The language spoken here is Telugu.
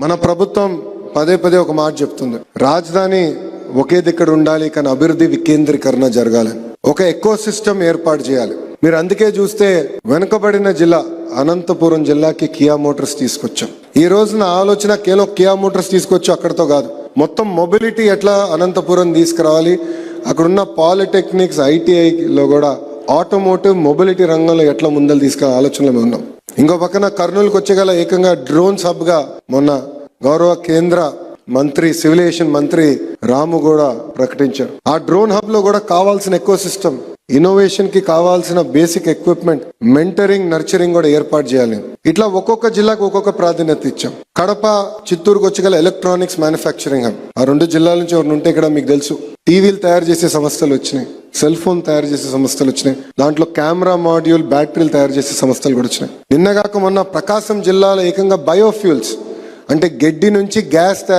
మన ప్రభుత్వం పదే పదే ఒక మాట చెప్తుంది. రాజధాని ఒకే దగ్గర ఉండాలి కానీ అభివృద్ధి వికేంద్రీకరణ జరగాలని ఒక ఎకో సిస్టమ్ ఏర్పాటు చేయాలి. మీరు అందుకే చూస్తే వెనుకబడిన జిల్లా అనంతపురం జిల్లాకి కియా మోటార్స్ తీసుకొచ్చాం. ఈ రోజున ఆలోచన కేవలం కియా మోటార్స్ తీసుకొచ్చి అక్కడతో కాదు. మొత్తం మొబిలిటీ ఎట్లా అనంతపురం తీసుకురావాలి? అక్కడున్న పాలిటెక్నిక్స్ ఐటీఐలో కూడా ఆటోమోటివ్ మొబిలిటీ రంగంలో ఎట్లా ముందలు తీసుకునే ఆలోచనలో మేము ఉన్నాం. ఇంకో పక్కన కర్నూలుకు వచ్చేగల ఏకంగా డ్రోన్స్ హబ్గా మొన్న గౌరవ కేంద్ర మంత్రి సివిలేషన్ మంత్రి రాము కూడా ప్రకటించారు. ఆ డ్రోన్ హబ్లో కూడా కావాల్సిన ఎకో సిస్టమ్ ఇన్నోవేషన్కి కావాల్సిన బేసిక్ ఎక్విప్మెంట్ మెంటరింగ్ నర్చరింగ్ కూడా ఏర్పాటు చేయాలి. ఇట్లా ఒక్కొక్క జిల్లాకు ఒక్కొక్క ప్రాధాన్యత ఇచ్చాం. కడప చిత్తూరుకు వచ్చి ఎలక్ట్రానిక్స్ మ్యానుఫ్యాక్చరింగ్ హబ్. ఆ రెండు జిల్లాల నుంచి ఎవరు ఉంటే ఇక్కడ మీకు తెలుసు. టీవీలు తయారు చేసే సంస్థలు వచ్చినాయి. సెల్ ఫోన్ తయారు చేసే సంస్థలు వచ్చినాయి. దాంట్లో కెమెరా మాడ్యూల్ బ్యాటరీలు తయారు చేసే సంస్థలు కూడా వచ్చినాయి. నిన్నగాక మొన్న ప్రకాశం జిల్లాలో ఏకంగా బయోఫ్యూల్స్ అంటే గడ్డి నుంచి గ్యాస్ తయారు